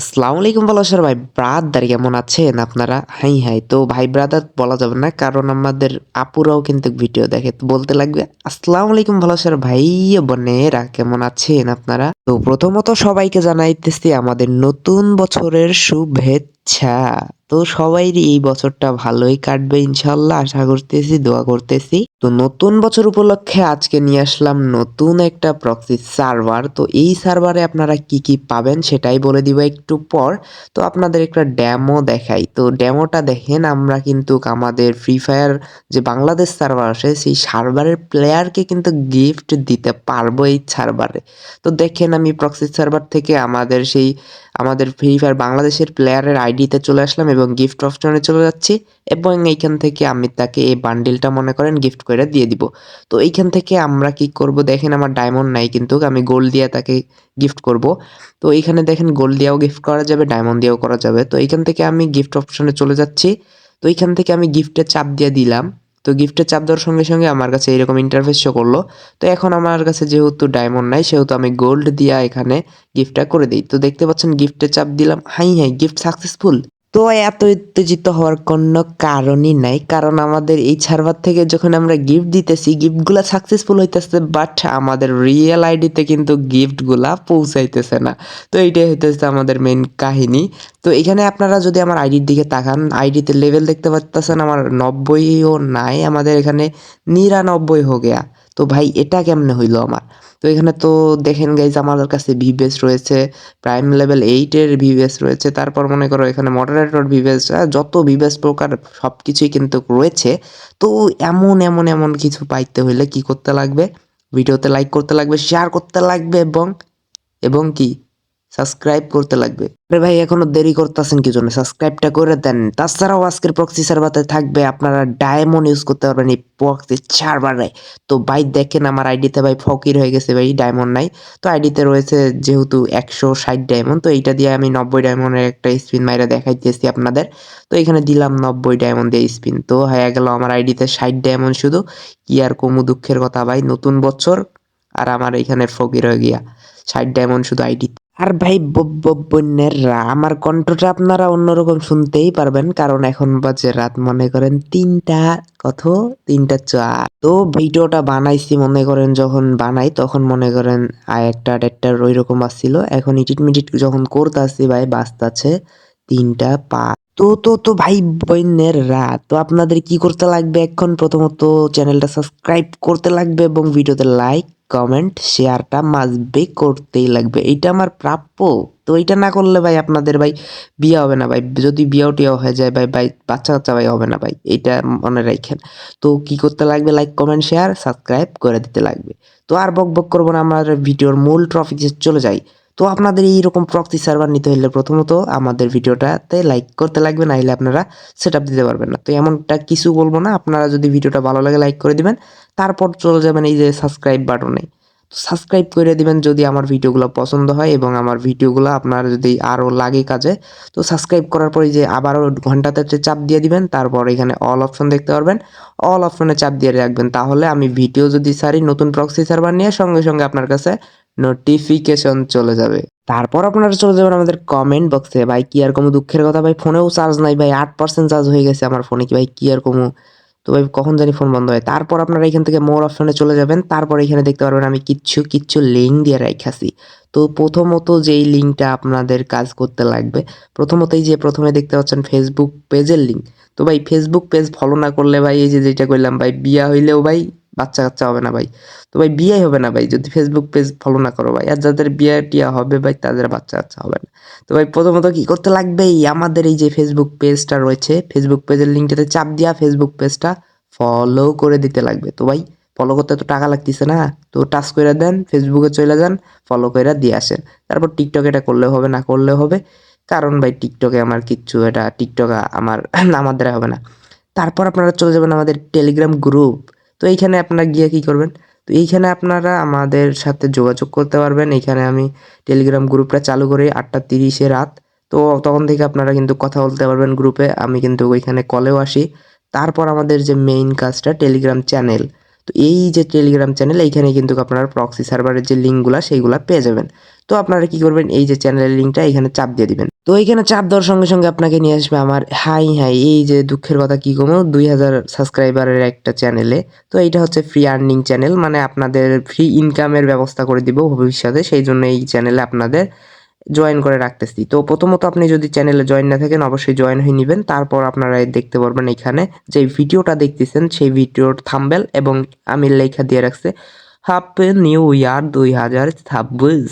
আসসালামু আলাইকুম ভালোবাসার ভাই। ব্রাদার কেমন আছেন আপনারা? Hi hi. তো ভাই ব্রাদার বলা যাবে না, কারণ আমাদের আপুরাও কিন্তু ভিডিও দেখে। তো বলতে লাগবে, আসসালামু আলাইকুম ভালোবাসার ভাই, বোনেরা কেমন আছেন আপনারা? তো প্রথমত সবাইকে জানাইতেছি আমাদের নতুন বছরের শুভেচ্ছা। তো সবাই এই বছরটা ভালোই কাটবে ইনশাল্লাহ। আশা করতেছি, দোয়া করতেছি। তো নতুন বছর উপলক্ষে আজকে নিয়ে আসলাম নতুন একটা প্রক্সি সার্ভার তো এই সার্ভারে আপনারা কি কি পাবেন সেটাই বলে দিব একটু পর। তো আপনাদের একটা ড্যামো দেখাই। তো ড্যামোটা দেখেন, আমরা কিন্তু আমাদের ফ্রি ফায়ার যে বাংলাদেশ সার্ভার আসে সেই সার্ভারের প্লেয়ারকে কিন্তু গিফট দিতে পারব এই সার্ভারে তো দেখেন, আমি প্রক্সি সার্ভার থেকে আমাদের সেই, আমাদের ফ্রি ফায়ার বাংলাদেশের প্লেয়ারের আইডিতে চলে আসলাম এবং গিফট অপশনে চলে যাচ্ছি এবং এইখান থেকে আমি তাকে এই বান্ডিলটা মনে করেন গিফট করে দিয়ে দিব। তো এইখান থেকে আমরা কি করব? দেখেন আমার ডায়মন্ড নাই কিন্তু আমি গোল্ড দিয়ে তাকে গিফট করব। তো এইখানে দেখেন গোল্ড দিয়েও গিফট করা যাবে ডায়মন্ড দিয়েও করা যাবে। তো এইখান থেকে আমি গিফট অপশনে চলে যাচ্ছি। তো এইখান থেকে আমি গিফটে চাপ দিয়ে দিলাম। তো গিফটে চাপ দেওয়ার সঙ্গে সঙ্গে আমার কাছে এরকম ইন্টারফেস শো করল। তো এখন আমার কাছে যেহেতু ডায়মন্ড নাই, সেহেতু আমি গোল্ড দিয়া এখানে গিফটটা করে দিই। তো দেখতে পাচ্ছেন গিফটে চাপ দিলাম। হাই হাই গিফট সাকসেসফুল তো এত উত্তেজিত হওয়ার কোনো কারণই নাই। কারণ আমাদের এই সার্ভার থেকে যখন আমরা গিফট দিতেছি গিফটগুলা সাকসেসফুল হইতেছে বাট আমাদের রিয়েল আইডিতে কিন্তু গিফটগুলা পৌঁছাইতেছে না। তো এইটাই হইতেছে আমাদের মেন কাহিনী। তো এখানে আপনারা যদি আমার আইডির দিকে তাকান আইডিতে লেভেল দেখতে পাচ্তেছেন আমার নব্বইও নাই, আমাদের এখানে নিরানব্বই হো গেয়া। তো ভাই, এটা কেমনে হইল আমার? তো এখানে তো দেখেন গাইজ আমাদের কাছে ভিভিএস রয়েছে প্রাইম লেভেল এইটের ভিভিএস রয়েছে, তারপর মনে করো এখানে মডারেটর ভিভিএস যত ভিভিএস প্রকার সব কিছুই কিন্তু রয়েছে, তো এমন এমন এমন কিছু পাইতে হইলে কি করতে লাগবে? ভিডিওতে লাইক করতে লাগবে শেয়ার করতে লাগবে এবং এবং কি? সাবস্ক্রাইব করতে লাগবে। আরে ভাই, এখনও দেরি করতেছেন কি জন্য? সাবস্ক্রাইবটা করে দেন। তাছাড়াও আজকের প্রক্সি সার্ভারে থাকবে, আপনারা ডায়মন্ড ইউজ করতে পারবেন এই প্রক্সি সার্ভারে তো ভাই, দেখেন আমার আইডিতে ভাই ফকির হয়ে গেছে ভাই ডায়মন্ড নাই। তো আইডিতে রয়েছে যেহেতু একশো ষাট ডায়মন্ড তো এইটা দিয়ে আমি নব্বই ডায়মন্ডের একটা স্পিন মাইরা দেখাইতেছি আপনাদের। তো এখানে দিলাম নব্বই ডায়মন্ড দিয়ে স্পিন তো হয়ে গেল আমার আইডিতে ষাট ডায়মন্ড শুধু। কি আর কমু দুঃখের কথা ভাই, নতুন বছর। আর আমার এখানে ফকির হয়ে গিয়া ষাট ডায়মন্ড শুধু আইডি আর ভাই বোনেররা আমার কণ্ঠটা আপনারা অন্যরকম শুনতেই পারবেন, কারণ এখন বাজে রাত, মনে করেন তিনটা, কত? তিনটা চার তো ভিডিওটা বানাইছি, মনে করেন যখন বানাই, তখন মনে করেন একটা দেড়টার ওই রকম আসছিল। এখন ইটিট মিটিট যখন করতে আসছি ভাই বাঁচতাছে তিনটা, পাঁচ। তো তো তো ভাই বোনেররা তো আপনাদের কি করতে লাগবে এখন? প্রথমত চ্যানেলটা সাবস্ক্রাইব করতে লাগবে এবং ভিডিওতে লাইক, কমেন্ট, শেয়ারটা মাসবে করতেই লাগবে। এটা আমার প্রাপ্য। তো এটা না করলে ভাই আপনাদের ভাই বিয়ে হবে না ভাই। যদি বিয়েও টিয়াও হয়ে যায় ভাই ভাই বাচ্চা কাচ্চা ভাই হবে না ভাই। এইটা মনে রাখেন। তো কি করতে লাগবে? লাইক, কমেন্ট, শেয়ার, সাবস্ক্রাইব করে দিতে লাগবে। তো আর বক বক করব না, আমার ভিডিওর মূল ট্রফিকে চলে যাই। তো আপনাদের এইরকম প্রক্সি সার্ভার নিতে হলে প্রথমত আমাদের ভিডিওটাতে লাইক করতে লাগবে না হলে আপনারা সেট দিতে পারবেন না। তো এমনটা কিছু বলব না, আপনারা যদি ভিডিওটা ভালো লাগে লাইক করে দিবেন, তারপর চলে যাবেন এই যে সাবস্ক্রাইব বাটনে সাবস্ক্রাইব করে দিবেন যদি আমার ভিডিওগুলো পছন্দ হয় এবং আমার ভিডিওগুলো আপনার যদি আরও লাগে কাজে। তো সাবস্ক্রাইব করার পরে যে আবারও ঘন্টাতে চাপ দিয়ে দিবেন, তারপর এখানে অল অপশন দেখতে পারবেন। অল অপশনে চাপ দিয়ে রাখবেন। তাহলে আমি ভিডিও যদি সারি নতুন প্রক্সি সার্ভার নিয়ে সঙ্গে সঙ্গে আপনার কাছে নোটিফিকেশন চলে যাবে। তারপর আপনারা চলে যাবেন আমাদের কমেন্ট বক্সে ভাই, কি আর কোনো দুঃখের কথা? ভাই ফোনেও চার্জ নাই। ভাই, আট পার্সেন্ট চার্জ হয়ে গেছে আমার ফোনে কি ভাই, কি আর কমু? তো ভাই, কখন জানি ফোন বন্ধ হয়। তারপর আপনারা এখান থেকে মোর অপশনে চলে যাবেন। তারপর এখানে দেখতে পারবেন, আমি কিচ্ছু কিচ্ছু লিঙ্ক দিয়ে রাখাছি তো প্রথমত যেই লিঙ্কটা আপনাদের কাজ করতে লাগবে প্রথমতই যে প্রথমে দেখতে পাচ্ছেন ফেসবুক পেজের লিঙ্ক তো ভাই ফেসবুক পেজ ফলো না করলে ভাই, এই যে যেটা করলাম ভাই, বিয়া হইলেও ভাই বাচ্চা কাচ্চা হবে না ভাই। তো ভাই বিয়ে হবে না ভাই, যদি ফেসবুক পেজ ফলো না করো ভাই। আর যাদের বিয়ে টিয়া হবে ভাই, তাদের বাচ্চা কাচ্চা হবে না। তো ভাই প্রথমত কি করতে লাগবে আমাদের এই যে ফেসবুক পেজটা রয়েছে ফেসবুক পেজের লিঙ্কটাতে চাপ দিয়া ফেসবুক পেজটা ফলো করে দিতে লাগবে। তো ভাই ফলো করতে তো টাকা লাগতেছে না। তো টাচ করে দেন ফেসবুকে চলে যান ফলো করে দিয়ে আসেন। তারপর টিকটক এটা করলে হবে, না করলে হবে। কারণ ভাই টিকটকে আমার কিচ্ছু এটা টিকটক আমার আমার হবে না। তারপর আপনারা চলে যাবেন আমাদের টেলিগ্রাম গ্রুপ তো এইখানে আপনারা গিয়ে কি করবেন? তো এইখানে আপনারা আমাদের সাথে যোগাযোগ করতে পারবেন। এইখানে আমি টেলিগ্রাম গ্রুপটা চালু করি আটটা তিরিশে রাত। তো তখন থেকে আপনারা কিন্তু কথা বলতে পারবেন গ্রুপে আমি কিন্তু ওইখানে কলেও আসি। তারপর আমাদের যে মেইন কাজটা টেলিগ্রাম চ্যানেল তো এই যে টেলিগ্রাম চ্যানেল এইখানে কিন্তু আপনারা প্রক্সি সার্ভারের যে লিঙ্কগুলো সেইগুলো পেয়ে যাবেন। তো আপনারা কি করবেন? এই যে চ্যানেলের লিঙ্কটা এখানে চাপ দিয়ে দিবেন। তো এইখানে চাপ দেওয়ার সঙ্গে সঙ্গে আপনাকে নিয়ে আসবে আমার হাই হাই এই যে দুঃখের কথা কি কমো? দুই হাজার সাবস্ক্রাইবারের একটা চ্যানেলে তো এইটা হচ্ছে ফ্রি আর্নিং চ্যানেল মানে আপনাদের ফ্রি ইনকামের ব্যবস্থা করে দিব ভবিষ্যতে। সেই জন্য এই চ্যানেলে আপনাদের জয়েন করে রাখতেছি। তো প্রথমত আপনি যদি চ্যানেলে জয়েন না থাকেন, অবশ্যই জয়েন হয়ে নেবেন। তারপর আপনারা দেখতে পারবেন এখানে যে ভিডিওটা দেখতেছেন, সেই ভিডিওর থাম্বেল এবং আমি লেখা দিয়ে রাখছে হ্যাপি নিউ ইয়ার দুই হাজার ছাব্বিশ।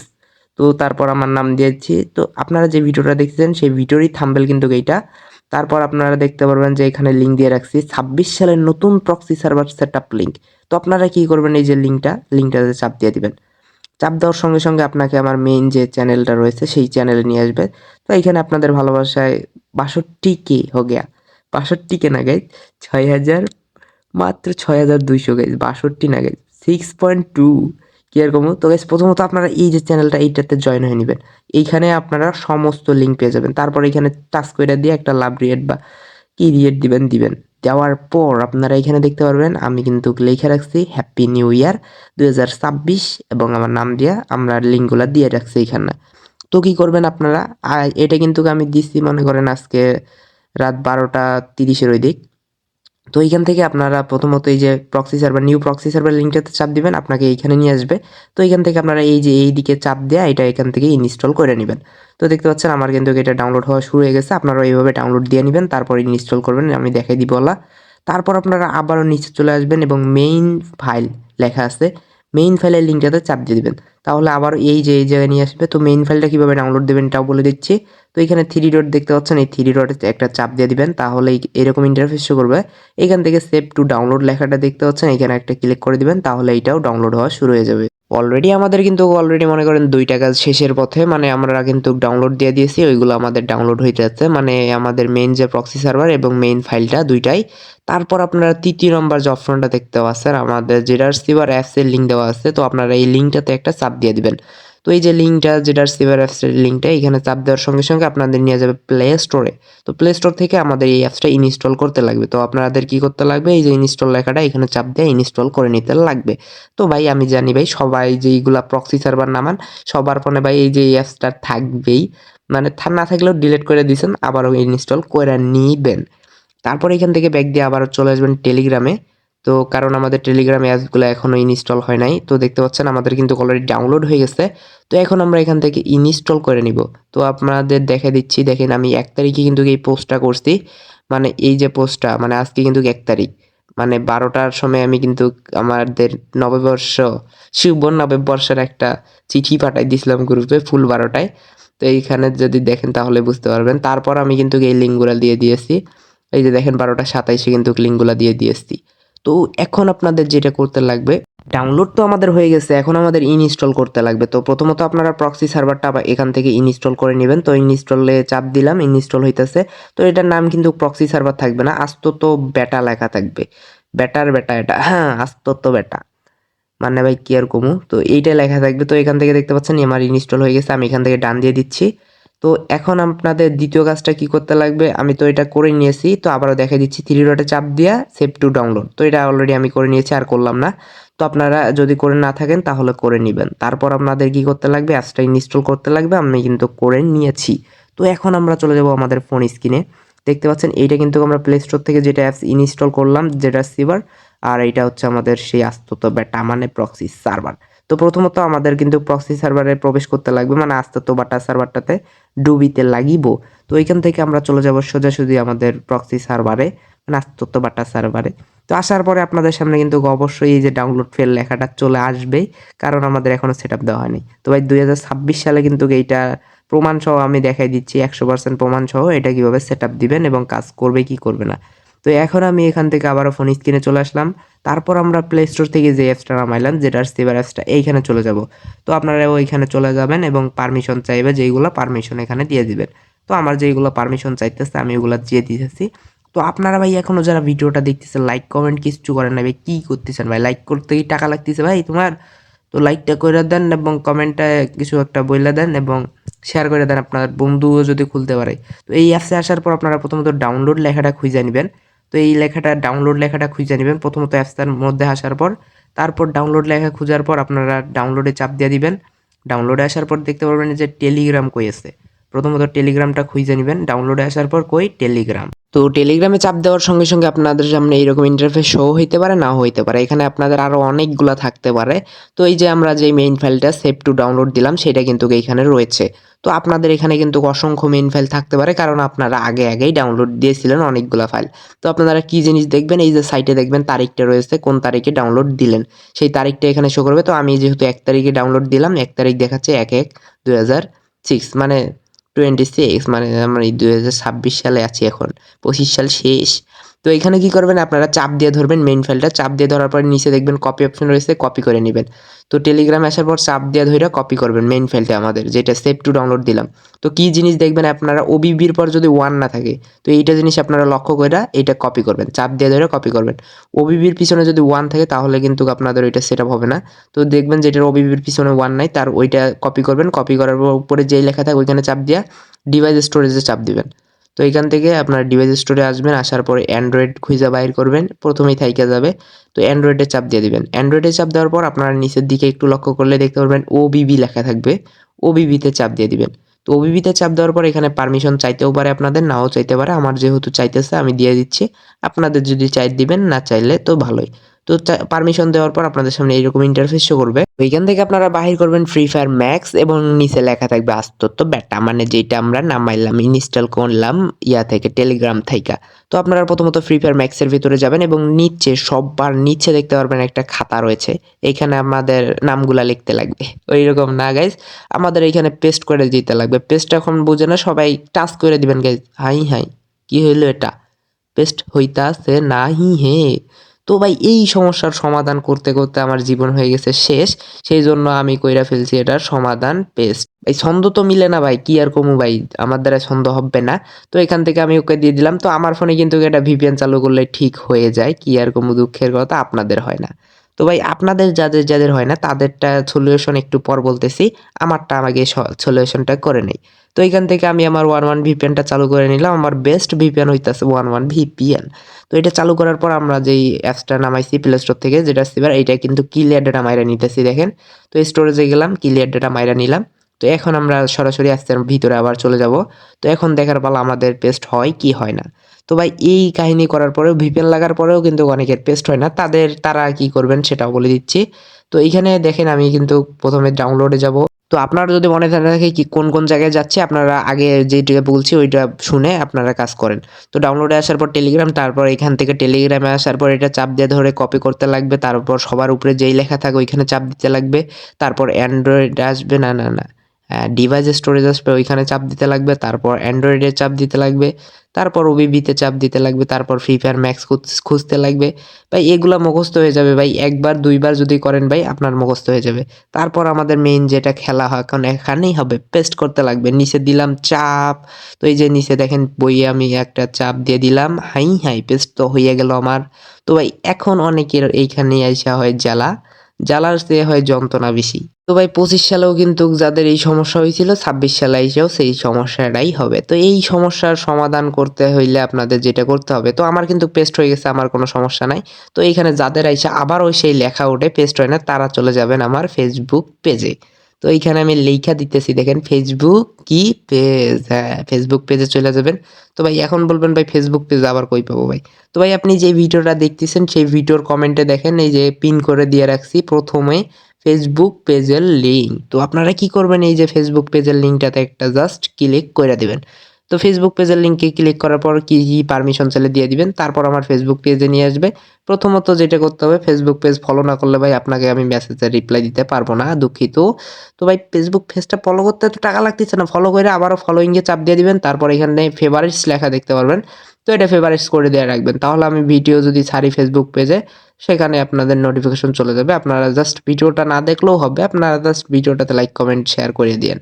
তো তারপর আমার নাম দিয়েছি। তো আপনারা যে ভিডিওটা দেখতেছেন, সেই ভিডিওরই থাম্বেল কিন্তু এইটা। তারপর আপনারা দেখতে পারবেন যে এখানে লিঙ্ক দিয়ে রাখছি, ছাব্বিশ সালের নতুন proxy server set up link তো আপনারা কি করবেন এই যে লিঙ্কটা লিঙ্কটাতে চাপ দিয়ে দিবেন। চাপ দেওয়ার সঙ্গে সঙ্গে আপনাকে আমার মেইন যে চ্যানেলটা রয়েছে, সেই চ্যানেলে নিয়ে আসবে। তো এখানে আপনাদের ভালোবাসায় বাষট্টি কে হো গিয়া। বাষট্টি কে না গাইজ ছয় হাজার মাত্র ছয় হাজার দুইশো গাইজ বাষট্টি না গাইজ সিক্স পয়েন্ট টু কি এরকম তো গাইজ প্রথমত আপনারা এই যে চ্যানেলটা এইটাতে জয়েন হয়ে নেবেন। এইখানে আপনারা সমস্ত লিঙ্ক পেয়ে যাবেন। তারপর এখানে টাচ করে দিয়ে একটা লাভ রিয়েট বা কি রিয়েট দিবেন দিবেন। দেওয়ার পর আপনারা এখানে দেখতে পারবেন, আমি কিন্তু লিখে রাখছি হ্যাপি নিউ ইয়ার দু হাজার ছাব্বিশ এবং আমার নাম দিয়া আমরা লিঙ্কগুলো দিয়ে রাখছি এখানে। তো কী করবেন আপনারা? এটা কিন্তু আমি দিচ্ছি মনে করেন আজকে রাত বারোটা তিরিশের ওই দিক। তো এইখান থেকে আপনারা প্রথমত এই যে proxy server new proxy server লিঙ্কটাতে চাপ দিবেন, আপনাকে এইখানে নিয়ে আসবে। তো এইখান থেকে আপনারা এই যে এই দিকে চাপ দেওয়া এটা এখান থেকে ইনস্টল করে নেবেন। তো দেখতে পাচ্ছেন আমার কিন্তু এটা ডাউনলোড হওয়া শুরু হয়ে গেছে, আপনারা এইভাবে ডাউনলোড দিয়ে নেবেন, তারপর ইনস্টল করবেন, আমি দেখাই দিব বলা তারপর আপনারা আবারও নিচে চলে আসবেন এবং মেইন ফাইল লেখা আছে মেইন ফাইলের লিঙ্কটাতে চাপ দিয়ে দিবেন। তাহলে আবার এই যে, এই জায়গায় নিয়ে আসবে, তো মেইন ফাইলটা কীভাবে ডাউনলোড দেবেন এটাও বলে দিচ্ছি। তো এখানে থ্রি ডট দেখতে পাচ্ছেন, এই থ্রি ডটে একটা চাপ দিয়ে দিবেন তাহলে এরকম ইন্টারফেস শো করবে। এখান থেকে সেভ টু ডাউনলোড লেখাটা দেখতে পাচ্ছেন, এখানে একটা ক্লিক করে দিবেন, তাহলে এটাও ডাউনলোড হওয়া শুরু হয়ে যাবে। অলরেডি আমাদের কিন্তু অলরেডি মনে করেন দুইটা কাজ শেষের পথে মানে আমরা কিন্তু ডাউনলোড দিয়ে দিয়েছি, ওইগুলো আমাদের ডাউনলোড হয়ে যাচ্ছে। মানে আমাদের মেইন যে প্রক্সি সার্ভার এবং মেইন ফাইলটা দুইটাই। তারপর আপনারা তৃতীয় নম্বর যে অপশনটা দেখতে পাচ্ছেন, আমাদের যেটার সিভার অ্যাপসের লিঙ্ক দেওয়া আছে, তো আপনারা এই লিঙ্কটাতে একটা চাপ দিয়ে দিবেন। তো এই যে লিঙ্কটা, যেটার সিভার অ্যাপসের লিঙ্কটা, এখানে চাপ দেওয়ার সঙ্গে সঙ্গে আপনাদের নিয়ে যাবে প্লে স্টোরে তো প্লে স্টোর থেকে আমাদের এই অ্যাপসটা ইনস্টল করতে লাগবে। তো আপনাদের কি করতে লাগবে? এই যে ইনস্টল লেখাটা, এখানে চাপ দিয়ে ইনস্টল করে নিতে লাগবে। তো ভাই, আমি জানি ভাই, সবাই যে এইগুলা প্রক্সি সার্ভার নামান, সবার ফোনে ভাই এই যে এই অ্যাপসটা থাকবেই। মানে না থাকলেও ডিলিট করে দিয়েছেন আবারও ইনস্টল করে নিবেন। তারপর এখান থেকে ব্যাগ দিয়ে আবারও চলে আসবেন টেলিগ্রামে তো কারণ আমাদের টেলিগ্রাম অ্যাপসগুলো এখনও ইনস্টল হয় নাই। তো দেখতে পাচ্ছেন আমাদের কিন্তু অলরেডি ডাউনলোড হয়ে গেছে। তো এখন আমরা এখান থেকে ইনস্টল করে নিব। তো আপনাদের দেখে দিচ্ছি, দেখেন আমি এক তারিখে কিন্তু এই পোস্টটা করছি। মানে এই যে পোস্টটা মানে আজকে কিন্তু এক তারিখ। মানে বারোটার সময় আমি কিন্তু আমাদের নববর্ষ শুভ নববর্ষের একটা চিঠি পাঠাই দিয়েছিলাম গ্রুপে ফুল বারোটায়। তো এইখানে যদি দেখেন তাহলে বুঝতে পারবেন। তারপর আমি কিন্তু এই লিঙ্কগুলো দিয়ে দিয়েছি। এই যে দেখেন বারোটা সাতাইশে কিন্তু লিঙ্কগুলো দিয়ে দিয়েছি। তো এখন আপনাদের যেটা করতে লাগবে ডাউনলোড তো আমাদের হয়ে গেছে, এখন আমাদের ইনস্টল করতে লাগবে। তো প্রথমত আপনারা প্রক্সি সার্ভারটা এখান থেকে ইনস্টল করে নেবেন। তো ইনস্টলে চাপ দিলাম, ইনস্টল হইতেছে। তো এটার নাম কিন্তু প্রক্সি সার্ভার থাকবে না আস্ত তো বেটা লেখা থাকবে। বেটার বেটা এটা হ্যাঁ আস্ত তো বেটা। মানে ভাই কি আর কমু? তো এইটা লেখা থাকবে। তো এখান থেকে দেখতে পাচ্ছেন, আমার ইনস্টল হয়ে গেছে, আমি এখান থেকে ডান দিয়ে দিচ্ছি। তো এখন আপনাদের দ্বিতীয় কাজটা কি করতে লাগবে? আমি তো এটা করে নিয়েছি, তো আবারও দেখে দিচ্ছি থ্রি ডটে চাপ দিয়া সেভ টু ডাউনলোড তো এটা অলরেডি আমি করে নিয়েছি, আর করলাম না। তো আপনারা যদি করে না থাকেন, তাহলে করে নেবেন। তারপর আপনাদের কি করতে লাগবে? অ্যাপসটা ইনস্টল করতে লাগবে, আমি কিন্তু করে নিয়েছি। তো এখন আমরা চলে যাব আমাদের ফোন স্ক্রিনে দেখতে পাচ্ছেন, এইটা কিন্তু আমরা প্লে স্টোর থেকে যেটা অ্যাপস ইনস্টল করলাম, যেটা সিভার আর এইটা হচ্ছে আমাদের সেই আস্তত ব্যাটা মানে প্রক্সি সার্ভার তো প্রথমত আমাদের কিন্তু প্রক্সি সার্ভারে প্রবেশ করতে লাগবে মানে আস্তে তো বাটা সার্ভারটাতে ডুবিতে লাগিব। তো এখান থেকে আমরা চলে যাব সোজাসুজি আমাদের প্রক্সি সার্ভারে মানে আস্তে বাটা সার্ভারে তো আসার পরে আপনাদের সামনে কিন্তু অবশ্যই এই যে ডাউনলোড ফেল লেখাটা চলে আসবেই, কারণ আমাদের এখনও সেট আপ দেওয়া হয়নি। তো ভাই, দুই ছাব্বিশ সালে কিন্তু এইটা প্রমাণ সহ আমি দেখাই দিচ্ছি, একশো পার্সেন্ট প্রমাণ সহ এটা কীভাবে সেট আপ দিবেন এবং কাজ করবে কি করবে না। তো এখন আমি এখান থেকে আবারও ফোন স্ক্রিনে চলে আসলাম। তারপর আমরা প্লে স্টোর থেকে যে অ্যাপসটা নামাইলাম, যেটার সেভার অ্যাপসটা এইখানে চলে যাব। তো আপনারা ওইখানে চলে যাবেন এবং পারমিশন চাইবে যেইগুলো পারমিশন এখানে দিয়ে দিবেন। তো আমার যেইগুলো পারমিশন চাইতেছে, আমি ওগুলো দিয়ে দিতেছি। তো আপনারা ভাই এখনও যারা ভিডিওটা দেখতেছেন লাইক কমেন্ট কিছু করেন না ভাই, কী করতেছেন ভাই? লাইক করতেই টাকা লাগতেছে ভাই তোমার? তো লাইকটা করে দেন এবং কমেন্টে কিছু একটা বইলে দেন এবং শেয়ার করে দেন আপনার বন্ধুও যদি খুলতে পারে। তো এই অ্যাপসে আসার পর আপনারা প্রথমত ডাউনলোড লেখাটা খুঁজে নেবেন। তো এই লেখাটা ডাউনলোড লেখাটা খুঁজে নেবেন। প্রথমত অ্যাপসটার মধ্যে আসার পর, তারপর ডাউনলোড লেখা খোঁজার পর আপনারা ডাউনলোডে চাপ দিয়ে দিবেন। ডাউনলোডে আসার পর দেখতে পারবেন যে টেলিগ্রাম কই আছে। প্রথমত টেলিগ্রামটা খুঁজে নেবেন। ডাউনলোডে আসার পর কই? টেলিগ্রাম তো টেলিগ্রামে চাপ দেওয়ার সঙ্গে সঙ্গে আপনাদের সামনে এইরকম ইন্টারফেস শো হইতে পারে, নাও হইতে পারে। এখানে আপনাদের আরও অনেকগুলা থাকতে পারে। তো এই যে আমরা যে মেইন ফাইলটা সেভ টু ডাউনলোড দিলাম, সেটা কিন্তু এইখানে রয়েছে। তো আপনাদের এখানে কিন্তু অসংখ্য মেইন ফাইল থাকতে পারে, কারণ আপনারা আগে আগেই ডাউনলোড দিয়েছিলেন অনেকগুলা ফাইল তো আপনারা কি জিনিস দেখবেন? এই যে সাইটে দেখবেন, তারিখটা রয়েছে, কোন তারিখে ডাউনলোড দিলেন? সেই তারিখটা এখানে শো করবে। তো আমি যেহেতু এক তারিখে ডাউনলোড দিলাম, এক তারিখ দেখাচ্ছে এক এক দু মানে টোয়েন্টি সিক্স মানে আমরা দুই হাজার ছাব্বিশ সালে আছি এখন। পঁচিশ সাল শেষ। তো এখানে কি করবেন? আপনারা চাপ দিয়ে ধরবেন মেইন ফাইলটা চাপ দিয়ে ধরার পর নিচে দেখবেন কপি অপশন রয়েছে কপি করে নেবেন। তো টেলিগ্রাম আসার পর চাপ দিয়ে ধরে কপি করবেন মেইন ফাইলটা আমাদের, যেটা সেভ টু ডাউনলোড দিলাম। তো কি জিনিস দেখবেন আপনারা? ওবিবির পর যদি ওয়ান না থাকে, তো এইটা জিনিস আপনারা লক্ষ্য করে এটা কপি করবেন। চাপ দিয়ে ধরে কপি করবেন। ওবিবির পিছনে যদি ওয়ান থাকে, তাহলে কিন্তু আপনাদের ওইটা সেট হবে না। তো দেখবেন যেটার ওবিবির পিছনে ওয়ান নাই, তার ওইটা কপি করবেন। কপি করার পর উপরে যেই লেখা থাকে, ওইখানে চাপ দিয়া ডিভাইস স্টোরেজে চাপ দিবেন। তো এখান থেকে আপনার ডিভাইস স্টোরে আসবেন, আসার পরে অ্যান্ড্রয়েড খুঁজে বাইর করবেন, প্রথমেই থাইকা যাবে। তো অ্যান্ড্রয়েডে চাপ দিয়ে দিবেন। অ্যান্ড্রয়েডে চাপ দেওয়ার পর আপনারা নিচের দিকে একটু লক্ষ্য করলে দেখতে পারবেন ওবিবি লেখা থাকবে। ওবিবিতে চাপ দিয়ে দিবেন। তো ওবিবিতে চাপ দেওয়ার পর এখানে পারমিশন চাইতেও পারে আপনাদের, নাও চাইতে পারে। আমার যেহেতু চাইতেছে, আমি দিয়ে দিচ্ছি। আপনাদের যদি চাই দিবেন, না চাইলে তো ভালোই। তো পারমিশন দেওয়ার পর আপনাদের সামনে এইরকম ইন্টারফেস শো করবে। ওইখান থেকে আপনারা বাহির করবেন ফ্রি ফায়ার ম্যাক্স এবং নিচে লেখা থাকবে আস্তত্ব ব্যাটা মানে যেটা আমরা নামাইলাম ইনস্টল করলাম, ইয়া থেকে টেলিগ্রাম থেকে। তো আপনারা প্রথমত ফ্রি ফায়ার ম্যাক্সের ভিতরে যাবেন এবং নিচে সববার নিচে দেখতে পারবেন একটা খাতা রয়েছে। এইখানে আমাদের নামগুলা লিখতে লাগবে। ওই রকম না গাইজ আমাদের এইখানে পেস্ট করে দিতে লাগবে। পেস্ট এখন বুঝে না, সবাই টাচ করে দিবেন গাইজ হাই হাই, কি হইল এটা? পেস্ট হইতাছে, নাহি হে। তো ভাই, এই সমস্যার সমাধান করতে করতে আমার জীবন হয়ে গেছে শেষ। সেই জন্য আমি কইরা ফেলছি এটার সমাধান পেস্ট এই ছন্দ তো মিলে না ভাই, কি আর কমু ভাই? আমার দ্বারা ছন্দ হবে না। তো এখান থেকে আমি ওকে দিয়ে দিলাম। তো আমার ফোনে কিন্তু এটা ভিপিএন চালু করলে ঠিক হয়ে যায়, কি আর কমু দুঃখের কথা, আপনাদের হয় না। তো ভাই আপনাদের যাদের যাদের হয় না, তাদেরটা সলিউশন একটু পর বলতেছি। আমারটা আমাকে সলিউশনটা করে নেই। তো এখান থেকে আমি আমার ওয়ান ওয়ান ভিপিএনটা চালু করে নিলাম। আমার বেস্ট ভিপিএন হইতেছে ওয়ান ওয়ান ভিপিএন তো এটা চালু করার পর আমরা যেই অ্যাপসটা নামাইছি প্লে স্টোর থেকে, যেটা সিভার এইটা কিন্তু ক্লিয়ার ডেটা মাইরা নিতেছি, দেখেন। তো স্টোরেজে গেলাম ক্লিয়ার ডেটা মাইরা নিলাম। তো এখন আমরা সরাসরি অ্যাপসের ভিতরে আবার চলে যাব। তো এখন দেখার পালা আমাদের পেস্ট হয় কি হয় না। তো ভাই, এই কাহিনী করার পরেও ভিপিএন লাগার পরেও কিন্তু অনেকের পেস্ট হয় না। তাদের, তারা কি করবেন সেটাও বলে দিচ্ছি। তো এইখানে দেখেন, আমি কিন্তু প্রথমে ডাউনলোডে যাব। তো আপনারা যদি মনে থাকে কি, কোন কোন জায়গায় যাচ্ছে, আপনারা আগে যেটা বলছি, ওইটা শুনে আপনারা কাজ করেন। তো ডাউনলোডে আসার পর টেলিগ্রাম তারপর এখান থেকে টেলিগ্রামে আসার পর এটা চাপ দিয়ে ধরে কপি করতে লাগবে। তারপর সবার উপরে যেই লেখা থাকে, ওইখানে চাপ দিতে লাগবে। তারপর অ্যান্ড্রয়েড আসবে, না না না। ডিভাইস স্টোরেজ আসবে, ওইখানে চাপ দিতে লাগবে, তারপর অ্যান্ড্রয়েডে চাপ দিতে লাগবে, তারপর ওবিবিতে চাপ দিতে লাগবে, তারপর ফ্রি ফায়ার ম্যাক্স খুঁজতে লাগবে। ভাই, এগুলো মুখস্থ হয়ে যাবে, ভাই, একবার, দুইবার যদি করেন, ভাই, আপনার মুখস্থ হয়ে যাবে। তারপর আমাদের মেইন যেটা খেলা হয়, কারণ এখানেই হবে পেস্ট করতে লাগবে, নিচে দিলাম চাপ, তো এই যে নিচে দেখেন, বইয়ে আমি একটা চাপ দিয়ে দিলাম, হাই হাই পেস্ট তো হয়ে গেল আমার। তো ভাই, এখন অনেকের এইখানেই আসা হয় জ্বালা। জ্বালার চেয়ে হয় যন্ত্রণা বেশি। তো ভাই, পঁচিশ সালেও কিন্তু যাদের এই সমস্যা হয়েছিল, ছাব্বিশ সালে এসেও সেই সমস্যাটাই হবে। তো এই সমস্যার সমাধান করতে হইলে আপনাদের যেটা করতে হবে, তো আমার কিন্তু পেস্ট হয়ে গেছে, আমার কোনো সমস্যা নাই। তো এইখানে যাদের আইসা, আবারও সেই লেখা ওঠে পেস্ট হয় না, তারা চলে যাবেন আমার ফেসবুক পেজে তো এইখানে আমি লেখা দিতেছি। দেখেন ফেসবুক কি পেজ হ্যাঁ ফেসবুক পেজে চলে যাবেন। তো ভাই, এখন বলবেন ভাই ফেসবুক পেজ আবার কই পাবো ভাই? তো ভাই, আপনি যে ভিডিওটা দেখতেছেন, সেই ভিডিওর কমেন্টে দেখেন, এই যে পিন করে দিয়ে রাখছি প্রথমে ফেসবুক পেজের লিঙ্ক তো আপনারা কি করবেন? এই যে ফেসবুক পেজের লিঙ্কটাতে একটা জাস্ট ক্লিক করে দিবেন। তো ফেসবুক পেজের লিঙ্কে ক্লিক করার পর কি কি পারমিশন চাইলে দিয়ে দিবেন, তারপর আমার ফেসবুক পেজে নিয়ে আসবে। প্রথমত যেটা করতে হবে ফেসবুক পেজ ফলো না করলে ভাই আপনাকে আমি মেসেজে রিপ্লাই দিতে পারব না, দুঃখিত। তো ভাই ফেসবুক পেজটা ফলো করতে তো টাকা লাগতেছে না ফলো করে আবারও ফলোইংয়ে চাপ দিয়ে দিবেন, তারপর এখানে ফেভারিটস লেখা দেখতে পারবেন। তো এটা ফেভারিটস করে দিয়ে রাখবেন। তাহলে আমি ভিডিও যদি ছাড়ি ফেসবুক পেজে সেখানে আপনাদের নোটিফিকেশন চলে যাবে। আপনারা জাস্ট ভিডিওটা না দেখলেও হবে, আপনারা জাস্ট ভিডিওটাতে লাইক কমেন্ট শেয়ার করে দিন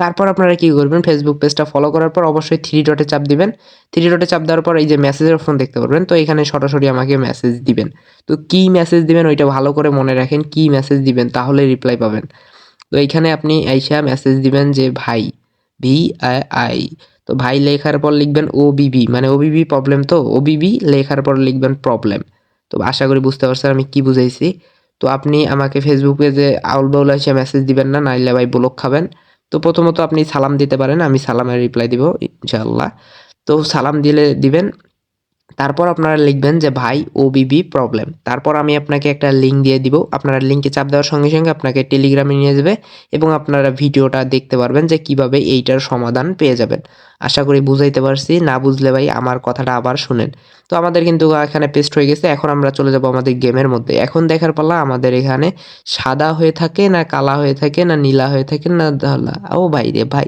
তারপর আপনারা কি করবেন? ফেসবুক পেজটা ফলো করার পর অবশ্যই থ্রি ডটে চাপ দিবেন। থ্রি ডটে চাপ দেওয়ার পর এই যে মেসেজের অপশন দেখতে পারবেন। তো এখানে সরাসরি আমাকে মেসেজ দিবেন। তো কি মেসেজ দিবেন ওইটা ভালো করে মনে রাখেন। কি মেসেজ দিবেন তাহলে রিপ্লাই পাবেন। তো এইখানে আপনি আইসা মেসেজ দিবেন যে ভাই ভি আই আই তো ভাই লেখার পর লিখবেন ও বিবি মানে ও বিবি প্রবলেম তো? ও বিবি লেখার পর লিখবেন প্রবলেম তো আশা করি বুঝতে পারছেন আমি কি বুঝাইছি। তো আপনি আমাকে ফেসবুক পেজে আউল বাউল এসে মেসেজ দিবেন না, নাইলে ভাই ব্লক খাবেন। তো প্রথমত আপনি সালাম দিতে পারেন, আমি সালামের রিপ্লাই দিব, ইনশাআল্লাহ। তো সালাম দিলে, দিবেন। তারপর আপনারা লিখবেন যে, ভাই ওবিবি প্রবলেম তারপর আমি আপনাকে একটা লিঙ্ক দিয়ে দিব। আপনারা লিঙ্কে চাপ দেওয়ার সঙ্গে সঙ্গে আপনাকে টেলিগ্রামে নিয়ে যাবে এবং আপনারা ভিডিওটা দেখতে পারবেন যে, কীভাবে এইটার সমাধান পেয়ে যাবেন। আশা করি বুঝাইতে পারছি। না বুঝলে ভাই, আমার কথাটা আবার শুনেন। তো আমাদের কিন্তু এখানে পেস্ট হয়ে গেছে। এখন আমরা চলে যাব আমাদের গেমের মধ্যে। এখন দেখার পালা আমাদের এখানে সাদা হয়ে থাকে না কালা হয়ে থাকে না নীলা হয়ে থাকে না ধলা। ও ভাই রে ভাই,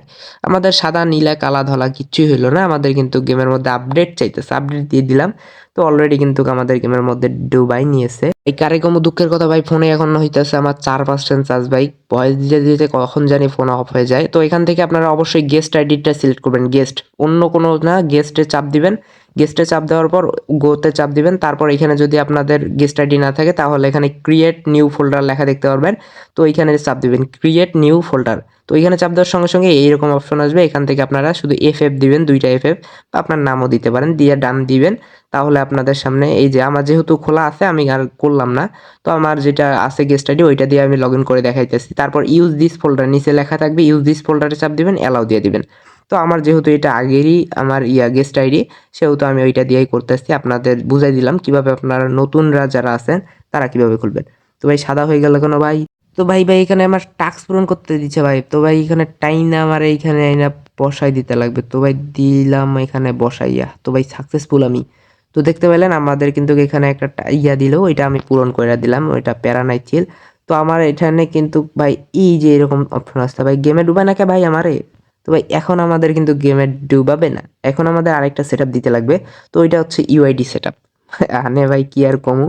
আমাদের সাদা, নীলা, কালা, ধলা কিচ্ছুই হইল না। আমাদের কিন্তু গেমের মধ্যে আপডেট চাইতেছে আপডেট দিয়ে দিলাম। তো অলরেডি কিন্তু আমাদের গেমের মধ্যে ডুবাই নিয়েছে। এই কারে কোনো দুঃখের কথা ভাই ফোনে এখন হইতেছে আমার চার পার্সেন্ট চার্জ ভাই। ভয়েস দিতে দিতে কখন জানি ফোন অফ হয়ে যায়। তো এখান থেকে আপনারা অবশ্যই গেস্ট আইডিটা সিলেক্ট করবেন। গেস্ট অন্য কোনো না গেস্টে চাপ দিবেন। গেস্টে চাপ দেওয়ার পর গোতে চাপ দিবেন। তারপর এখানে যদি আপনাদের গেস্ট আইডি না থাকে, তাহলে এখানে ক্রিয়েট নিউ ফোল্ডার লেখা দেখতে পারবেন। তো এইখানে চাপ দিবেন ক্রিয়েট নিউ ফোল্ডার তো এখানে চাপ দেওয়ার সঙ্গে সঙ্গে এইরকম অপশন আসবে। এখান থেকে আপনারা শুধু এফ এফ দিবেন, দুইটা এফ এফ বা আপনার নামও দিতে পারেন, দিয়ে ডান দিবেন। তাহলে আপনাদের সামনে এই যে আমার যেহেতু খোলা আছে, আমি আর করলাম না। তো আমার যেটা আছে গেস্ট আইডি ওইটা দিয়ে আমি লগ ইন করে দেখাইতেছি। তারপর ইউজ দিস ফোল্ডার নিচে লেখা থাকবে ইউজ দিস ফোল্ডারে চাপ দিবেন অ্যালাউ দিয়ে দিবেন। তো আমার যেহেতু এটা আগেরই, আমার ইয়া গেস্ট আইডি সেহেতু আমি ওইটা দিয়েই করতেছি। আপনাদের বুঝাই দিলাম কীভাবে আপনারা নতুনরা যারা আছেন, তারা কীভাবে খুলবেন। তো ভাই, সাদা হয়ে গেল কেন ভাই? তো ভাই ভাই, এখানে আমার টাস্ক পূরণ করতে দিচ্ছে ভাই। তো ভাই, এখানে টাইম আমার এইখানে আইনা বসাই দিতে লাগবে। তো ভাই, দিলাম এখানে বসাইয়া তো ভাই সাকসেসফুল আমি। তো দেখতে পেলেন, আমাদের কিন্তু এখানে একটা ইয়া দিল, ওইটা আমি পূরণ করে দিলাম, ওইটা প্যারা নাই ছিল। তো আমার এখানে কিন্তু ভাই, এই যে এরকম অপশন আসতে ভাই গেমে ডুবাই নাকি ভাই আমারে? তো ভাই, এখন আমাদের কিন্তু গেমে ডুবাবে না। এখন আমাদের আরেকটা সেট দিতে লাগবে। তো ওইটা হচ্ছে ইউআইডি সেট আপ আনে ভাই, কি আর কমু?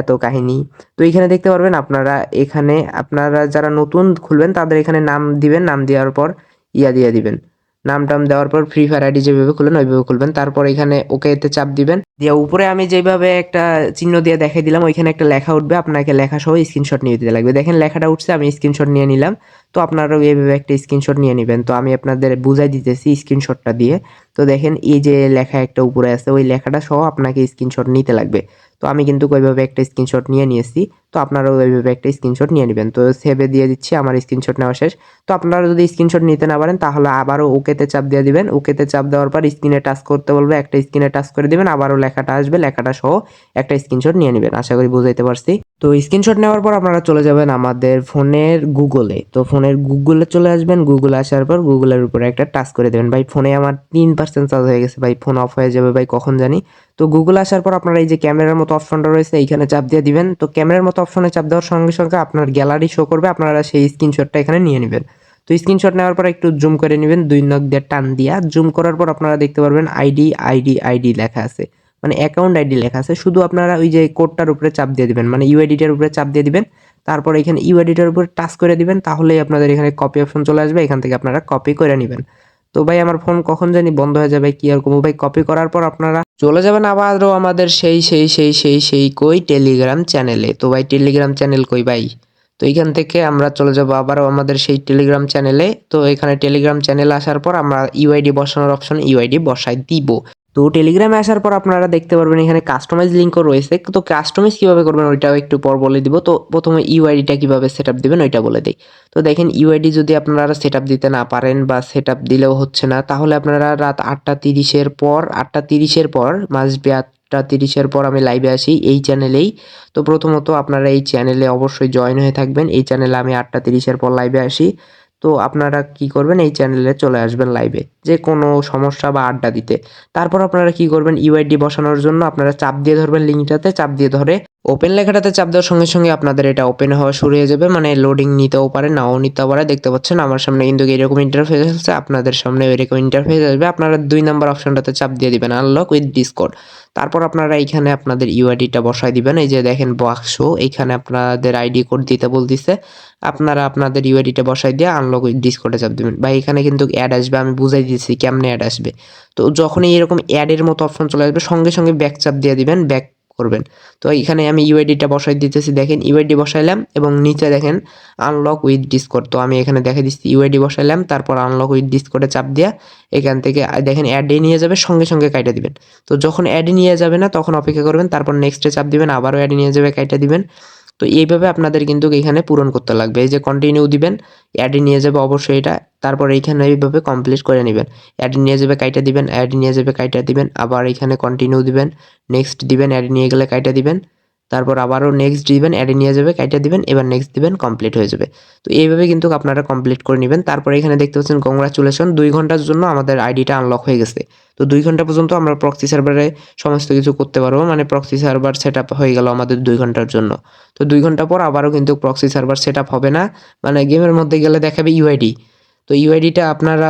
এত কাহিনী। তো এখানে দেখতে পারবেন আপনারা এখানে, আপনারা যারা নতুন খুলবেন, তাদের এখানে নাম দিবেন, নাম দেওয়ার পর ইয়া দিয়ে দিবেন। নাম টাম দেওয়ার পর ফ্রি ফায়ার আইডি যেভাবে খুলবেন ওইভাবে খুলবেন। তারপর এখানে ওকে এতে চাপ দিবেন। দিয়ে উপরে আমি যেভাবে একটা চিহ্ন দিয়ে দেখাই দিলাম, ওইখানে একটা লেখা উঠবে। আপনাকে লেখা সহ স্ক্রিনশট নিয়ে দিতে লাগবে। দেখেন লেখাটা উঠছে, আমি স্ক্রিনশট নিয়ে নিলাম। তো আপনারাও এইভাবে একটা স্ক্রিনশট নিয়ে নেবেন। তো আমি আপনাদের বুঝাই দিতেছি স্ক্রিনশটটা দিয়ে। তো দেখেন এই যে লেখা একটা উপরে আছে, ওই লেখাটা সহ আপনাকে স্ক্রিনশট নিতে লাগবে। তো আমি কিন্তু ওইভাবে একটা স্ক্রিনশট নিয়ে নিয়েছি। তো আপনারাও ওইভাবে একটা স্ক্রিনশট নিয়ে নেবেন। তো সেভে দিয়ে দিচ্ছি, আমার স্ক্রিনশট নেওয়া শেষ। তো আপনারা যদি স্ক্রিনশট নিতে না পারেন, তাহলে আবারও ওকেতে চাপ দিয়ে দিবেন। ওকেতে চাপ দেওয়ার পর স্ক্রিনে টাচ করতে বলবে, একটা স্ক্রিনে টাচ করে দিবেন, আবারও লেখাটা আসবে, লেখাটা সহ একটা স্ক্রিনশট নিয়ে নেবেন। আশা করি বুঝাইতে পারছি। তো স্ক্রিনশট নেওয়ার পর আপনারা চলে যাবেন আমাদের ফোনের গুগলে। তো ফোনের গুগলে চলে আসবেন, গুগলে আসার পর গুগলের উপরে একটা টাচ করে দেবেন। ভাই, ফোনে আমার তিন পার্সেন্ট চার্জ হয়ে গেছে, ভাই, ফোন অফ হয়ে যাবে, ভাই, কখন জানি? তো গুগল আসার পর আপনারা এই যে ক্যামেরার মতো অপশনটা রয়েছে, এইখানে চাপ দিয়ে দিবেন। তো ক্যামেরার মতো অপশনে চাপ দেওয়ার সঙ্গে সঙ্গে আপনার গ্যালারি শো করবে, আপনারা সেই স্ক্রিনশটটা এখানে নিয়ে নেবেন। তো স্ক্রিনশট নেওয়ার পর একটু জুম করে নেবেন, দুই নখ দিয়ে টান দিয়া। জুম করার পর আপনারা দেখতে পারবেন আইডি আইডি আইডি লেখা আছে। মানে অ্যাকাউন্ট আইডি লেখা আছে। শুধু আপনারা ওই যে কোডটার উপরে চাপ দিয়ে দিবেন মানে ইউআইডিটার উপরে চাপ দিয়ে দিবেন। তারপর এখানে ইউআইডিটার উপরে টাচ করে দিবেন, তাহলেই আপনাদের এখানে কপি অপশন চলে আসবে, এখান থেকে আপনারা কপি করে নেবেন। তো ভাই, আমার ফোন কখন জানি বন্ধ হয়ে যাবে কি আর করব? ভাই কপি করার পর আপনারা চলে যাবেন আবারও আমাদের সেই সেই সেই সেই সেই কই টেলিগ্রাম চ্যানেলে তো ভাই টেলিগ্রাম চ্যানেল কই ভাই? তো এইখান থেকে আমরা চলে যাব আবারও আমাদের সেই টেলিগ্রাম চ্যানেলে তো এখানে টেলিগ্রাম চ্যানেলে আসার পর আমরা ইউআইডি বসানোর অপশন ইউআইডি বসাই দিব। তো টেলিগ্রামে আসার পর আপনারা দেখতে পারবেন এখানে কাস্টমাইজ লিঙ্কও রয়েছে। তো কাস্টমাইজ কীভাবে করবেন ওইটাও একটু পর বলে দিব। তো প্রথমে ইউআইডিটা কীভাবে সেট আপ দেবেন ওইটা বলে দিই। তো দেখেন ইউআইডি যদি আপনারা সেট আপ দিতে না পারেন বা সেট আপ দিলেও হচ্ছে না, তাহলে আপনারা রাত আটটা তিরিশের পর, আটটা তিরিশের পর মাসবে আটটা তিরিশের পর আমি লাইভে আসি এই চ্যানেলেই তো প্রথমত আপনারা এই চ্যানেলে অবশ্যই জয়েন হয়ে থাকবেন। এই চ্যানেলে আমি আটটা তিরিশের পর লাইভে আসি। তো আপনারা কি করবেন, এই চ্যানেলে চলে আসবেন লাইভে যে কোনো সমস্যা বা আড্ডা দিতে। তারপর আপনারা কি করবেন? ইউআইডি বসানোর জন্য আপনারা চাপ দিয়ে ধরবেন লিঙ্কটাতে, চাপ দিয়ে ধরে ওপেন লেখাটাতে চাপ দেওয়ার সঙ্গে সঙ্গে আপনাদের এটা ওপেন হওয়া শুরু হয়ে যাবে। মানে লোডিং নিতেও পারে, নাও নিতেও পারে। দেখতে পাচ্ছেন আমার সামনে কিন্তু এরকম ইন্টারফেস আসছে আপনাদের সামনে এরকম ইন্টারফেস আসবে। আপনারা দুই নাম্বার অপশনটাতে চাপ দিয়ে দিবেন আনলক উইথ ডিসকোড তারপর আপনারা এইখানে আপনাদের ইউআইডিটা বসাই দিবেন। এই যে দেখেন বাক্স এইখানে আপনাদের আইডি কোড দিতে বলতেছে। আপনারা আপনাদের ইউআইডিটা বসাই দিয়ে আনলক উইথ ডিসকোডে চাপ দিবেন। বা এখানে কিন্তু অ্যাড আসবে, আমি বুঝাই দিয়েছি কেমনে অ্যাড আসবে? তো যখনই এরকম অ্যাডের মতো অপশন চলে আসবে, সঙ্গে সঙ্গে ব্যাক চাপ দিয়ে দিবেন ব্যাক করবেন। তো এখানে আমি ইউআইডিটা বসাই দিতেছি, দেখেন ইউআইডি বসাইলাম এবং নিচে দেখেন আনলক উইথ ডিসকোড তো আমি এখানে দেখে দিচ্ছি ইউআইডি বসাইলাম, তারপর আনলক উইথ ডিসকোডে চাপ দেওয়া এখান থেকে দেখেন অ্যাডে নিয়ে যাবে, সঙ্গে সঙ্গে কাইটা দিবেন। তো যখন অ্যাডে নিয়ে যাবে না, তখন অপেক্ষা করবেন, তারপর নেক্সটে চাপ দিবেন, আবারও অ্যাডে নিয়ে যাবে, কাইটা দিবেন। তো এইভাবে আপনাদের কিন্তু এখানে পূরণ করতে লাগবে। এই যে কন্টিনিউ দিবেন অ্যাডে নিয়ে যাবে অবশ্যই এটা। তারপর এইখানে এইভাবে কমপ্লিট করে নেবেন। অ্যাডে নিয়ে যাবে, কাইটা দিবেন অ্যাডে নিয়ে যাবে, কাইটা দিবেন। আবার এখানে কন্টিনিউ দিবেন নেক্সট দিবেন অ্যাডে নিয়ে গেলে কাইটা দিবেন। তারপর আবারও নেক্সট দিবেন অ্যাডে নিয়ে যাবে কাইটা দিবেন, এবার নেক্সট দিবেন কমপ্লিট হয়ে যাবে। তো এইভাবে কিন্তু আপনারা কমপ্লিট করে নেবেন। তারপরে এখানে দেখতে পাচ্ছেন কংগ্রাচুলেশন দুই ঘণ্টার জন্য আমাদের আইডিটা আনলক হয়ে গেছে। তো দুই ঘণ্টা পর্যন্ত আমরা প্রক্সি সার্ভারে সমস্ত কিছু করতে পারব। মানে প্রক্সি সার্ভার সেট হয়ে গেল আমাদের দুই ঘণ্টার জন্য। তো দুই ঘণ্টা পর আবারও কিন্তু প্রক্সি সার্ভার সেট হবে না। মানে গেমের মধ্যে গেলে দেখাবে ইউআইডি তো ইউআইডিটা আপনারা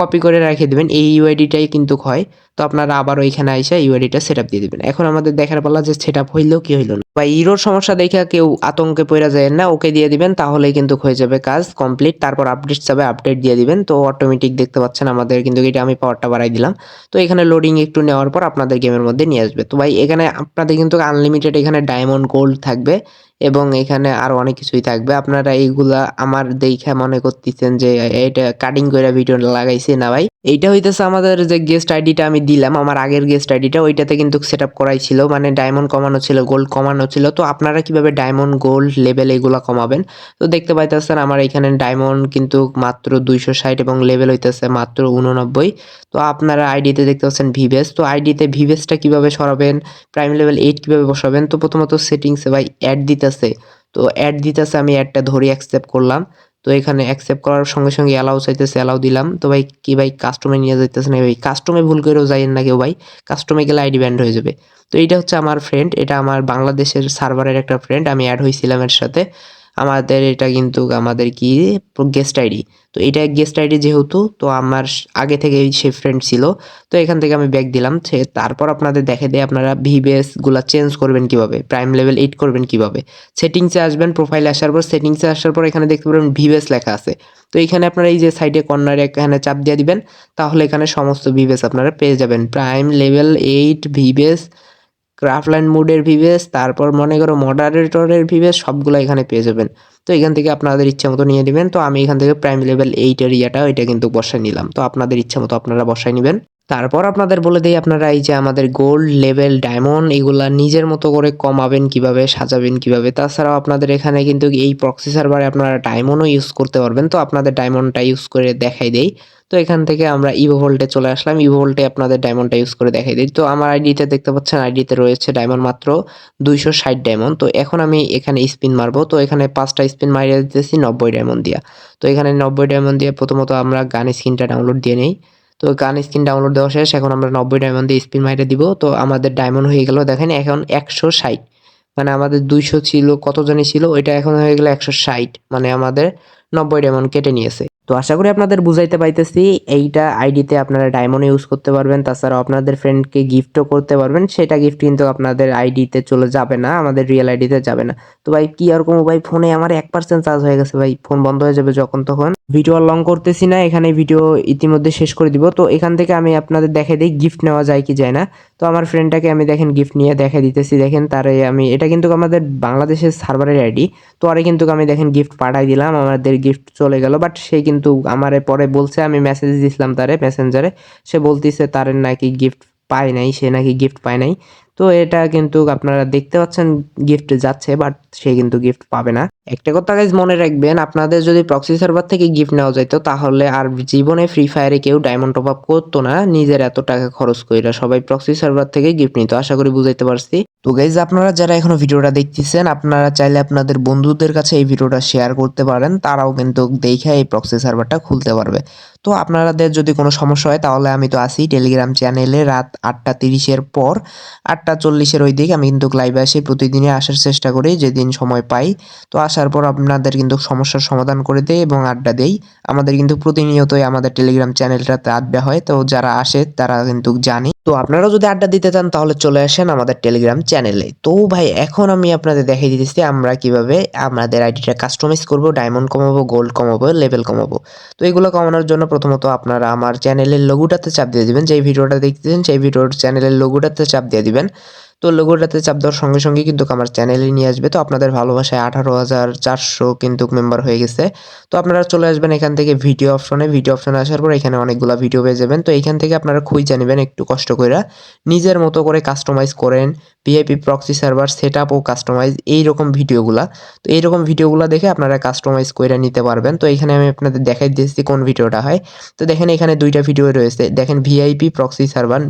কপি করে রেখে দেবেন। এই ইউআইডিটাই কিন্তু হয়। তো আপনারা আবার ওইখানে আইসা ইউআইডিটা সেট আপ দিয়ে দেবেন। এখন আমাদের দেখার পালা যে সেট আপ হইল কি হইল না। বা ইরোর সমস্যা দেখে কেউ আতঙ্কে পড়ে যায় না, ওকে দিয়ে দিবেন, তাহলেই কিন্তু হয়ে যাবে কাজ কমপ্লিট তারপর আপডেট যাবে আপডেট দিয়ে দিবেন। তো অটোমেটিক দেখতে পাচ্ছেন আমাদের কিন্তু এটা আমি পাওয়ারটা বাড়াই দিলাম। তো এখানে লোডিং একটু নেওয়ার পর আপনাদের গেমের মধ্যে নিয়ে আসবে। তো ভাই, এখানে আপনাদের কিন্তু আনলিমিটেড এখানে ডায়মন্ড গোল্ড থাকবে। এবং এখানে আরও অনেক কিছুই থাকবে। আপনারা এইগুলা আমার দেখে মনে করতেছেন যে এটা কাটিং করে ভিডিও লাগাইছে না ভাই? এইটা হইতেছে আমাদের যে গেস্ট আইডিটা আমি দিলাম, আমার আগের গেস্ট আইডিটা ওইটাতে কিন্তু সেট আপ করাই ছিল মানে ডায়মন্ড কমানো ছিল গোল্ড কমানো ছিল। তো আপনারা কীভাবে ডায়মন্ড গোল্ড লেভেল এগুলো কমাবেন? তো দেখতে পাইতেছেন আমার এখানে ডায়মন্ড কিন্তু মাত্র দুইশো ষাট এবং লেভেল হইতেছে মাত্র উননব্বই তো আপনারা আইডিতে দেখতে পাচ্ছেন ভিভেস তো আইডিতে ভিভেসটা কীভাবে সরাবেন? প্রাইম লেভেল এইট কীভাবে বসাবেন? তো প্রথমত সেটিংসে ভাই অ্যাড দিতেছে। তো অ্যাড দিতেছে, আমি অ্যাডটা ধরে অ্যাকসেপ্ট করলাম। তো এখানে অ্যাকসেপ্ট করার সঙ্গে সঙ্গে অ্যালাউ চাইতেছে অ্যালাউ দিলাম। তো ভাই, কি ভাই কাস্টমে নিয়ে যাইতেছে না ভাই? কাস্টমে ভুল করেও যাইয়েন না কেউ ভাই। কাস্টমে গেলে আইডি ব্যান্ড হয়ে যাবে। তো এটা হচ্ছে আমার ফ্রেন্ড এটা আমার বাংলাদেশের সার্ভারের একটা ফ্রেন্ড আমি অ্যাড হয়েছিলাম এর সাথে। আমাদের এটা কিন্তু আমাদের কি? গেস্ট আইডি তো এটা গেস্ট আইডি যেহেতু, তো আমার আগে থেকে সে ফ্রেন্ড ছিল, তো এখান থেকে আমি ব্যাক দিলাম, সে তারপর আপনাদের দেখে দেয় আপনারা ভিবেসগুলা চেঞ্জ করবেন কীভাবে প্রাইম লেভেল এইট করবেন কীভাবে। সেটিংসে আসবেন প্রোফাইলে আসার পর সেটিংসে আসার পর এখানে দেখতে পাবেন ভিবেস লেখা আছে। তো এখানে আপনারা এই যে সাইডে কর্নারে এখানে চাপ দিয়ে দিবেন, তাহলে এখানে সমস্ত ভিবেস আপনারা পেয়ে যাবেন। Prime level eight vibes Craftland মুডের ভিভেস, তারপর মনে করো মডারেটরের ভিভেস, সবগুলো এখানে পেয়ে যাবেন। তো এখান থেকে আপনাদের ইচ্ছা মতো নিয়ে নেবেন। তো আমি এখান থেকে প্রাইম লেভেল এইটের ইয়াটা এটা কিন্তু বসায় নিলাম। তো আপনাদের ইচ্ছা মতো আপনারা বসায় নেবেন। তারপর আপনাদের বলে দিই আপনারা এই যে আমাদের গোল্ড লেভেল ডায়মন্ড এগুলা নিজের মতো করে কমাবেন কীভাবে, সাজাবেন কীভাবে। তাছাড়াও আপনাদের এখানে কিন্তু এই প্রক্সি সার্ভারে আপনারা ডায়মন্ডও ইউজ করতে পারবেন। তো আপনাদের ডায়মন্ডটা ইউজ করে দেখাই দেই। তো এখান থেকে আমরা ইভো ভোল্টে চলে আসলাম। ইভো ভোল্টে আপনাদের ডায়মন্ডটা ইউজ করে দেখাই দিই। তো আমার আইডিতে দেখতে পাচ্ছেন। আইডিতে রয়েছে ডায়মন্ড মাত্র দুইশো ষাট ডায়মন্ড তো এখন আমি এখানে স্পিন মারবো। তো এখানে পাঁচটা স্পিন মারিয়ে দিতেছি নব্বই ডায়মন্ড দিয়া। তো এখানে নব্বই ডায়মন্ড দিয়ে প্রথমত আমরা গান স্ক্রিনটা ডাউনলোড দিয়ে নিই। তো গান স্ক্রিন ডাউনলোড দেওয়া শেষ। এখন আমরা নব্বই ডায়মন্ড দিয়ে স্পিন মাইটে দিব। তো আমাদের ডায়মন্ড হয়ে গেল, দেখেন এখন একশো ষাট। মানে আমাদের দুইশো ছিল কত জানি ছিল? ওইটা এখন হয়ে গেলো একশো ষাট। মানে আমাদের নব্বই ডায়মন্ড কেটে নিয়েছে। তো আশা করি আপনাদের বুঝাইতে পাইতেছি। এইটা আইডিতে আপনারা ডায়মন্ড ইউজ করতে পারবেন, তাছাড়াও আপনাদের ফ্রেন্ডকে গিফটও করতে পারবেন। সেটা গিফট কিন্তু আপনাদের আইডিতে চলে যাবে না, আমাদের রিয়েল আইডিতে যাবে না। তো ভাই কি আর কোনো ভাই ফোনে আমার এক পার্সেন্ট চার্জ হয়ে গেছে ভাই ফোন বন্ধ হয়ে যাবে যখন তখন। ভিডিও আর লং করতেছি না, এখানে ভিডিও ইতিমধ্যে শেষ করে দিব। তো এখান থেকে আমি আপনাদের দেখে দিই গিফট নেওয়া যায় কি যায় না। তো আমার ফ্রেন্ডটাকে আমি দেখেন গিফট নিয়ে দেখে দিতেছি, দেখেন তারে আমি, এটা কিন্তু আমাদের বাংলাদেশের সার্ভারের আইডি। তো আরে কিন্তু আমি দেখেন গিফট পাঠাই দিলাম, আমাদের গিফট চলে গেল বাট সে কিন্তু আমারে পরে বলছে, আমি মেসেজ দিছিলাম তারে মেসেঞ্জারে সে বলতিছে, তার নাকি গিফট পায় নাই, সে নাকি গিফট পায় নাই। তো এটা কিন্তু আপনারা দেখতে পাচ্ছেন গিফট যাচ্ছে বাট সে কিন্তু গিফট পাবে না। একটা কথা গাইজ মনে রাখবেন, আপনাদের যদি প্রক্সি সার্ভার থেকে গিফট নেওয়া যাইতো, তাহলে আর জীবনে ফ্রি ফায়ারে কেউ ডায়মন্ড টপ আপ করতো না। নিজের এত টাকা খরচ কইরা সবাই প্রক্সি সার্ভার থেকে গিফট নিত। আশা করি বুঝাইতে পারছি। তো গাইজ আপনারা যারা এখনও ভিডিওটা দেখতেছেন, আপনারা চাইলে আপনাদের বন্ধুদের কাছে এই ভিডিওটা শেয়ার করতে পারেন। তারাও কিন্তু দেখে এই প্রক্সি সার্ভারটা খুলতে পারবে। তো আপনাদের যদি কোনো সমস্যা হয়, তাহলে আমি তো আসি টেলিগ্রাম চ্যানেলে রাত আটটা তিরিশের পর। আটটা চল্লিশের ওই দিক আমি কিন্তু লাইভে আসি, প্রতিদিনই আসার চেষ্টা করি, যেদিন সময় পাই। তো আসার পর আপনাদের কিন্তু সমস্যার সমাধান করে দেই এবং আড্ডা দেই। আমাদের কিন্তু প্রতিনিয়তই আমাদের টেলিগ্রাম চ্যানেলটাতে আড্ডা হয়, তো যারা আসে তারা কিন্তু জানে। তো আপনারাও যদি আড্ডা দিতে চান, তাহলে চলে আসেন আমাদের টেলিগ্রাম চ্যানেলে তো ভাই, এখন আমি আপনাদের দেখিয়ে দিতেছি আমরা কীভাবে আমাদের আইডিটা কাস্টমাইজ করব ডায়মন্ড কমাবো গোল্ড কমাবো লেভেল কমাবো। তো এগুলো কমানোর জন্য প্রথমত আপনারা আমার চ্যানেলের লোগোটাতে চাপ দিয়ে দিবেন। যেই ভিডিওটা দেখতেছেন সেই ভিডিওর চ্যানেলের লোগোটাতে চাপ দিয়ে দিবেন। তো লোগোটাতে চাপ দেওয়ার সঙ্গে সঙ্গে কিন্তু আমার চ্যানেলে নিয়ে আসবে। তো আপনাদের ভালোবাসায় আঠারো হাজার চারশো কিন্তু মেম্বার হয়ে গেছে। তো আপনারা চলে আসবেন এখান থেকে ভিডিও অপশনে ভিডিও অপশনে আসার পর এখানে অনেকগুলো ভিডিও পেয়ে যাবেন। তো এখান থেকে আপনারা খুঁজে নেবেন একটু কষ্ট করে নিজের মতো করে কাস্টমাইজ করেন। VIP proxy server set up ও কাস্টমাইজ এইরকম ভিডিওগুলা তো এইরকম ভিডিওগুলো দেখে আপনারা কাস্টমাইজ করে নিতে পারবেন। তো এখানে আমি আপনাদের দেখাই দিয়েছি কোন ভিডিওটা হয়। তো দেখেন এখানে দুইটা ভিডিও রয়েছে। দেখেন ভিআইপি প্রক্সি সার্ভার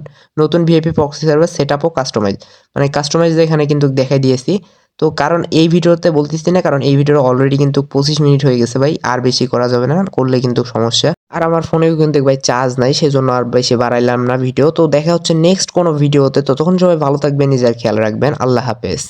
নতুন VIP proxy server set up ও কাস্টমাইজ মানে কাস্টমাইজ এখানে কিন্তু দেখাই দিয়েছি। তো কারণ এই ভিডিওতে বলতেছি না, কারণ এই ভিডিওটা অলরেডি কিন্তু পঁচিশ মিনিট হয়ে গেছে ভাই, আর বেশি করা যাবে না, করলে কিন্তু সমস্যা। আর আমার ফোনেও কিন্তু ভাই চার্জ নাই, সেজন্য আর বেশি বাড়াইলাম না ভিডিও তো দেখা হচ্ছে নেক্সট কোনো ভিডিওতে ততক্ষণ সবাই ভালো থাকবেন, নিজের খেয়াল রাখবেন। আল্লাহ হাফেজ।